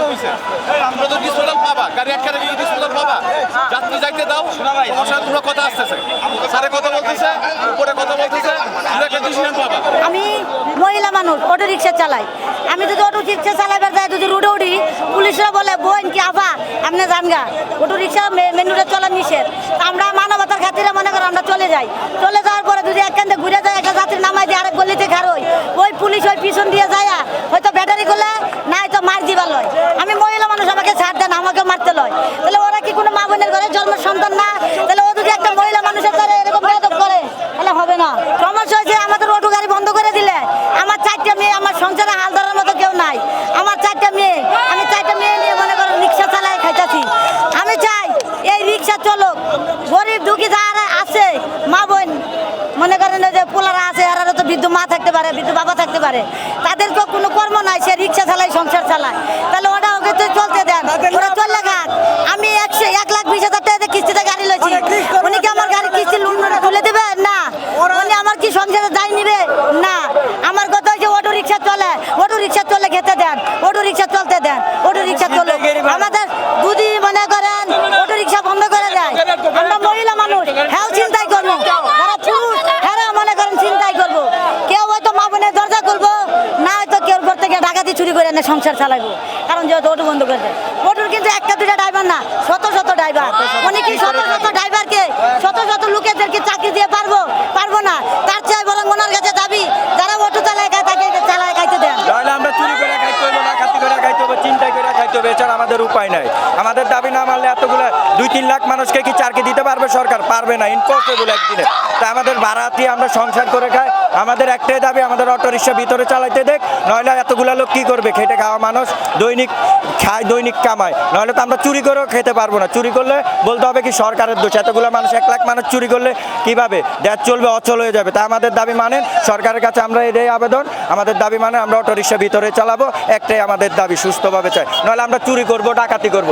হইছে আমরা পাবা। গাড়ি আটকে রেখে ডিসপোজাল পাবা। যাত্রী যাইতে দাও। তোমার সাথে কথা আসতেছে? স্যারে, কথা বলতেছে তোমরা একটা ডিসিশন পাবা আমি মহিলা মানুষ, অটো রিক্সা চালাই। আমি যদি অটো রিক্সা চালাবার যাই যদি রোডে উঠি, পুলিশরা বলে, বোন, কি আফা? আপনি যান গা। অটো রিক্সা মেনুটা চলা নিষেধ। আমরা মানবতার খাতিরে মনে করো আমরা চলে যাই। চলে যাওয়ার পরে যদি একখান ঘুরে যায়, একটা যাত্রী নামাই দিয়ে আরেক গলিতে খারোই ওই পুলিশ ওই পিছন দিয়ে যায় হয়তো ব্যাটারি করলে নাই তো মার দিবার লয় আমি মহিলা মানুষ আমাকে ছাড় দেন আমাকে মারতে লয় তাহলে ওরা কি কোনো মা বোনের ঘরে জন্ম সন্তান না তাহলে ও যদি একটা মহিলা মানুষের দ্বারা এরকম বেয়াদব করে তাহলে হবে না সমস্যা হয়েছে আমাদের অটো গাড়ি বন্ধ করে দিলে আমার চারটা মেয়ে আমার সংসারে হাল ধরার মতো কেউ নাই আমার চারটা মেয়ে আমি চারটা মেয়ে নিয়ে মনে করো রিক্সা চালাই খাইতেছি আমি চাই এই রিক্সা চলুক গরিব দুঃখী যারা আছে মা বোন মনে করেন এই যে পোলারা আছে এরা তো বৃদ্ধ মা থাকতে পারে বৃদ্ধ বাবা থাকতে পারে। তাদেরকেও কোনো কর্ম নাই সে রিক্সা চালায় সংসার চালায়। তাহলে ওটা ওকে তো চলতে দেন। ওরা চললে খাক আমি একশো এক লাখ বিশ হাজার টাকা কিস্তিতে গাড়ি লইছি। উনি কি আমার গাড়ি কিস্তি লোন তুলে দেবে? না। উনি আমার কি সংসারে দায় নিবে? না। আমার কথা হচ্ছে অটো রিক্সা চলে। অটো রিক্সা চলে খেতে দেন। অটো রিক্সা চলতে দেন। অটো রিক্সা চলে আমাদের দুদি মনে করেন অটো রিক্সা বন্ধ করে দেয় আমরা মহিলা মানুষ হ্যাঁ চিন্তাই করব যারা পুরুষ হ্যাঁ মনে করেন চিন্তাই করব কেউ হয়তো মা বোনের দরজা করব না হয়তো কেউ ঘর থেকে এনে সংসার চালাবো। কারণ যেহেতু অটো বন্ধ করে দেয় অটোর কিন্তু একটা দুটা ড্রাইভার না শত শত ড্রাইভার উনি কি শত শত ড্রাইভারকে শত শত লোকেদেরকে চাকরি দিয়ে পারব পারব না? তার চেয়ে বরং ওনার কাছে দাবি যারা অটো চালায় খায় তাকে চালায় খাইতে দেন। তাহলে আমরা চুরি করে খাইতে হবে ডাকাতি করে খাইতে হবে চিন্তাই করে খাইতে হবে এছাড়া আমাদের উপায় নাই। আমাদের দাবি না মানলে এতগুলো দুই তিন লাখ মানুষকে কি চাকরি দিতে পারবে সরকার? পারবে না ইম্পসিবল একদিনে। তা আমাদের আমরা সংসার করে খাই আমাদের একটাই দাবি, আমাদের অটো রিক্সা ভিতরে চালাইতে দেখ, নইলে এতগুলো লোক কি করবে? খেটে খাওয়া মানুষ, দৈনিক খায়, দৈনিক কামায়। নইলে তো আমরা চুরি করেও খেতে পারব না। চুরি করলে বলতে হবে কি, সরকারের দোষ। এতগুলো মানুষ, এক লাখ মানুষ চুরি করলে কীভাবে? দেশ চলবে, অচল হয়ে যাবে। তা আমাদের দাবি মানেন, সরকারের কাছে আমরা এটাই আবেদন। আমাদের দাবি মানে আমরা অটো রিক্সা ভিতরে চালাবো, একটাই আমাদের দাবি, সুস্থভাবে চাই। নইলে আমরা চুরি করব, ডাকাতি করব।